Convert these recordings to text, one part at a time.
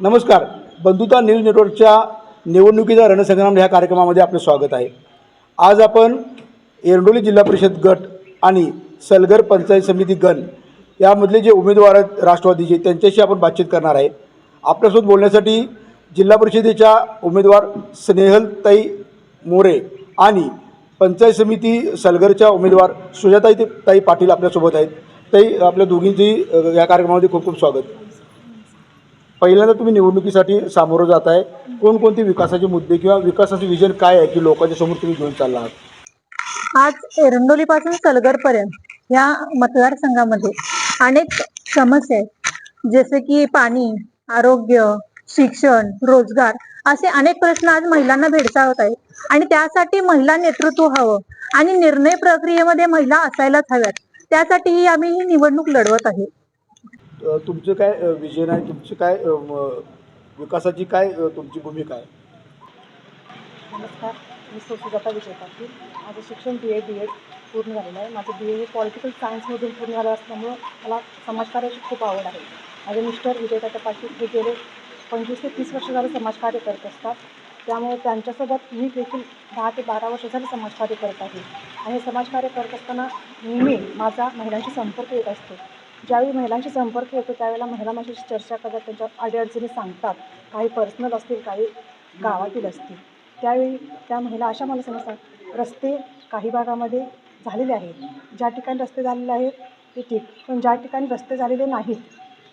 नमस्कार. बंधुता न्यूज नेटवर्कच्या निवडणुकीचा रणसंग्राम ह्या कार्यक्रमामध्ये आपलं स्वागत आहे. आज आपण एरंडोली जिल्हा परिषद गट आणि सलगर पंचायत समिती गण यामधले जे उमेदवार आहेत राष्ट्रवादीचे त्यांच्याशी आपण बातचीत करणार आहे. आपल्यासोबत बोलण्यासाठी जिल्हा परिषदेच्या उमेदवार स्नेहलताई मोरे आणि पंचायत समिती सलगरच्या उमेदवार सुजाताई ताई पाटील आपल्यासोबत आहेत. ताई आपल्या दोघींची या कार्यक्रमामध्ये खूप खूप स्वागत. पहिल्यांदा तुम्ही निवडणुकीसाठी सामोरं जात आहे. कोणकोणते विकासाचे मुद्दे किंवा विकासाचे विजन काय आहे की लोकांच्या समोर तुम्ही घेऊन चालला आहात? आज एरंडोलीपासून सलगरपर्यंत या मतदारसंघामध्ये अनेक समस्या आहेत. जसे की पाणी आरोग्य शिक्षण रोजगार असे अनेक प्रश्न आज महिलांना भेडसावत आहेत. आणि त्यासाठी महिला नेतृत्व हवं आणि निर्णय प्रक्रियेमध्ये महिला असायलाच हव्यात. त्यासाठीही आम्ही ही निवडणूक लढवत आहे. तुमचं काय विजन आहे? तुमची काय विकासाची काय तुमची भूमिका आहे? नमस्कार. मी सुजाता विजय पाटील माझं शिक्षण बी ए बी एड पूर्ण झालेलं आहे. माझं बी ए हे पॉलिटिकल सायन्समधून पूर्ण झालं असल्यामुळं मला समाजकार्याची खूप आवड आहे. माझे मिस्टर विजयदाता पाटील हे गेले पंचवीस ते तीस वर्ष झालं समाजकार्य करत असतात. त्यामुळे त्यांच्यासोबत मी देखील दहा ते बारा वर्ष झाले समाजकार्य करत आहे. आणि समाजकार्य करत असताना नेहमी माझा महिलांशी संपर्क येत असतो. ज्यावेळी महिलांशी संपर्क येतो त्यावेळेला महिला माझ्याशी चर्चा करतात त्यांच्या अडीअडचणी सांगतात. काही पर्सनल असतील काही गावातील असतील. त्यावेळी त्या महिला अशा मला समजतात रस्ते काही भागामध्ये झालेले आहेत. ज्या ठिकाणी रस्ते झालेले आहेत ते ठीक. पण ज्या ठिकाणी रस्ते झालेले नाहीत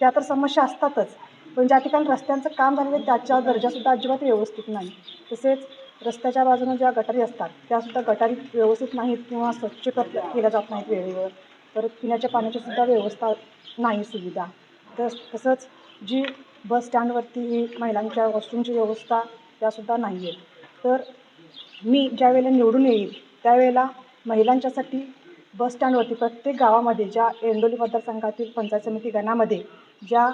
त्या तर समस्या असतातच. पण ज्या ठिकाणी रस्त्यांचं काम झालेलं आहे त्याच्या दर्जासुद्धा अजिबात व्यवस्थित नाही. तसेच रस्त्याच्या बाजूने ज्या गटारी असतात त्यासुद्धा गटारी व्यवस्थित नाहीत किंवा स्वच्छ कर केल्या जात नाहीत वेळेवर. परत पिण्याच्या पाण्याची सुद्धा व्यवस्था नाही सुविधा. तस तसंच जी बस स्टँडवरती ही महिलांच्या वॉशरूमची व्यवस्था त्यासुद्धा नाही आहेत तर मी ज्यावेळेला निवडून येईल त्यावेळेला महिलांच्यासाठी बस स्टँडवरती प्रत्येक गावामध्ये ज्या एंडोली मतदारसंघातील पंचायत समिती गणामध्ये ज्या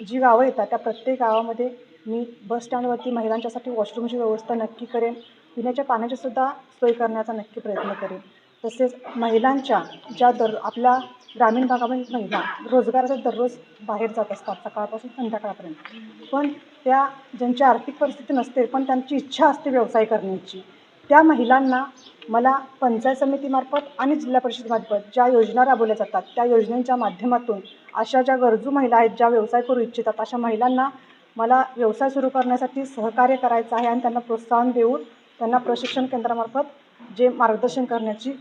जी गावं येतात त्या प्रत्येक गावामध्ये मी बस स्टँडवरती महिलांच्यासाठी वॉशरूमची व्यवस्था नक्की करेन. पिण्याच्या पाण्याचीसुद्धा सोय करण्याचा नक्की प्रयत्न करेन. तसेच महिलांच्या ज्या दर आपल्या ग्रामीण भागामध्ये महिला रोजगाराचा दररोज बाहेर जात असतात सकाळपासून संध्याकाळपर्यंत. पण त्या ज्यांची आर्थिक परिस्थिती नसते पण त्यांची इच्छा असते व्यवसाय करण्याची त्या महिलांना मला पंचायत समितीमार्फत आणि जिल्हा परिषदेमार्फत ज्या योजना राबवल्या जातात त्या योजनांच्या माध्यमातून अशा ज्या गरजू महिला आहेत ज्या व्यवसाय करू इच्छितात अशा महिलांना मला व्यवसाय सुरू करण्यासाठी सहकार्य करायचं आहे आणि त्यांना प्रोत्साहन देऊन त्यांना प्रशिक्षण केंद्रामार्फत जे मार्गदर्शन करण्याची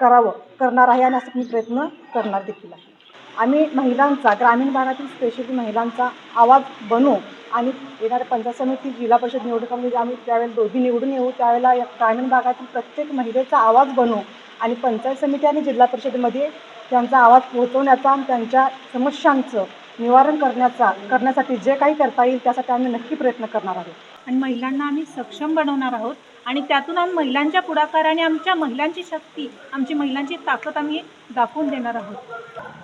करावं करणार आहे आणि असं मी प्रयत्न करणार देखील आहे. आम्ही महिलांचा ग्रामीण भागातील स्पेशली महिलांचा आवाज बनवू आणि येणाऱ्या पंचायत समिती जिल्हा परिषद निवडणुकामध्ये म्हणजे आम्ही त्यावेळेला दोघी निवडून येऊ त्यावेळेला या ग्रामीण भागातील प्रत्येक महिलेचा आवाज बनवू आणि पंचायत समिती आणि जिल्हा परिषदेमध्ये त्यांचा आवाज पोहोचवण्याचा आणि त्यांच्या समस्यांचं निवारण करण्याचा करण्यासाठी जे काही करता येईल त्यासाठी आम्ही नक्की प्रयत्न करणार आहोत. आणि महिलांना आम्ही सक्षम बनवणार आहोत. आणि त्यातून आम्ही महिलांच्या पुढाकाराने आमच्या महिलांची शक्ती आमची महिलांची ताकद आम्ही दाखवून देणार आहोत.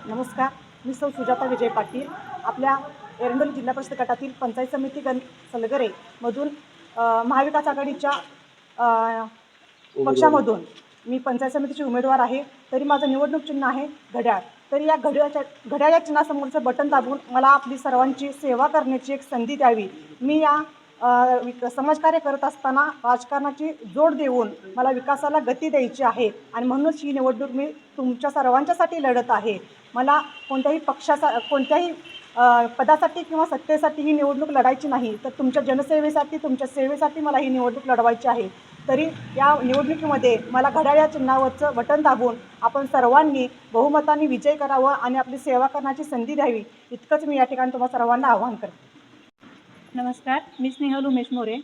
नमस्कार मी सौ सुजाता विजय पाटील. आपल्या एरंडोली जिल्हा परिषद गटातील पंचायत समिती गण सलगरे मधून महाविकास आघाडीच्या पक्षामधून मी पंचायत समितीचे उमेदवार आहे. तरी माझं निवडणूक चिन्ह आहे घड्याळ. तरी या घड्याळाच्या घड्याळ या चिन्हासमोरचं बटन दाबून मला आपली सर्वांची सेवा करण्याची एक संधी द्यावी. मी या समाजकार्य करत असताना राजकारणाची जोड देऊन मला विकासाला गती द्यायची आहे आणि म्हणूनच ही निवडणूक मी तुमच्या सर्वांच्यासाठी लढत आहे. मला कोणत्याही पक्षासा कोणत्याही पदासाठी किंवा सत्तेसाठी ही निवडणूक लढायची नाही तर तुमच्या जनसेवेसाठी तुमच्या सेवेसाठी मला ही निवडणूक लढवायची आहे. तरी या निवडणुकीमध्ये मला घड्याळ्या चिन्हावरचं बटन दाबून आपण सर्वांनी बहुमताने विजय करावं आणि आपली सेवा करण्याची संधी द्यावी इतकंच मी या ठिकाणी तुम्हाला सर्वांना आवाहन करते. नमस्कार मी स्नेहल उमेश मोरे.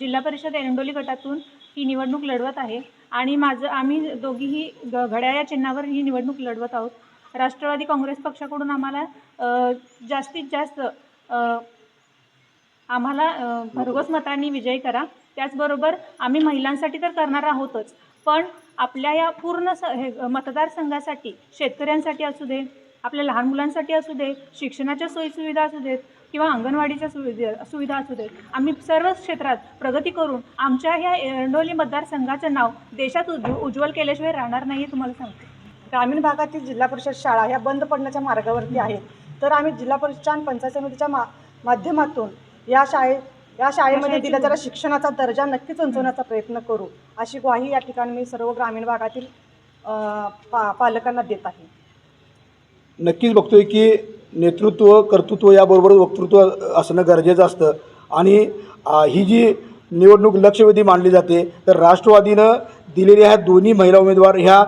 जिल्हा परिषद एरंडोली गटातून ही निवडणूक लढवत आहे आणि माझं आम्ही दोघीही ग घड्याळ या चिन्हावर ही निवडणूक लढवत आहोत. राष्ट्रवादी काँग्रेस पक्षाकडून आम्हाला अ, जास्तीत जास्त अ, आम्हाला अ, भरघोस मतांनी विजयी करा. त्याचबरोबर आम्ही महिलांसाठी तर करणार आहोतच पण आपल्या या पूर्ण स हे मतदारसंघासाठी शेतकऱ्यांसाठी असू दे आपल्या लहान मुलांसाठी असू दे शिक्षणाच्या सोयीसुविधा असू देत किंवा अंगणवाडीच्या सुविधा सुविधा असू देत आम्ही सर्व क्षेत्रात प्रगती करून आमच्या ह्या एरंडोली मतदारसंघाचं नाव देशात उज्व उज्ज्वल केल्याशिवाय राहणार नाही हे तुम्हाला सांगते. ग्रामीण भागातील जिल्हा परिषद शाळा ह्या बंद पडण्याच्या मार्गावरती आहेत. तर आम्ही जिल्हा परिषद आणि पंचायत समितीच्या मा माध्यमातून या शाळे या शाळेमध्ये दिला दिल्या शिक्षणाचा दर्जा नक्कीच उंचवण्याचा प्रयत्न करू. अशी ग्वाही या ठिकाणी मी सर्व ग्रामीण भागातील पा पालकांना देत आहे. नक्कीच बघतोय की नेतृत्व कर्तृत्व याबरोबर वक्तृत्व असणं गरजेचं असतं. आणि ही जी निवडणूक लक्षवेधी मानली जाते तर राष्ट्रवादीनं दिलेल्या ह्या दोन्ही महिला उमेदवार ह्या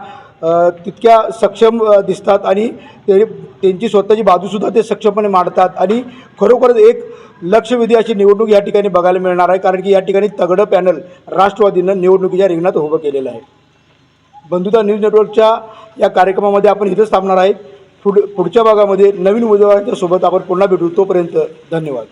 तितक्या सक्षम दिसतात आणि ते त्यांची स्वतःची बाजूसुद्धा ते सक्षमपणे मांडतात. आणि खरोखरच एक लक्षवेधी अशी निवडणूक या ठिकाणी बघायला मिळणार आहे कारण की या ठिकाणी तगडं पॅनल राष्ट्रवादीनं निवडणुकीच्या रिंगणात उभं केलेलं आहे. बंधुता न्यूज नेटवर्कच्या या कार्यक्रमामध्ये आपण इथंच थांबणार आहे पुढ पुढच्या भागामध्ये नवीन उमेदवारांच्या सोबत आपण पुन्हा भेटू. तोपर्यंत धन्यवाद.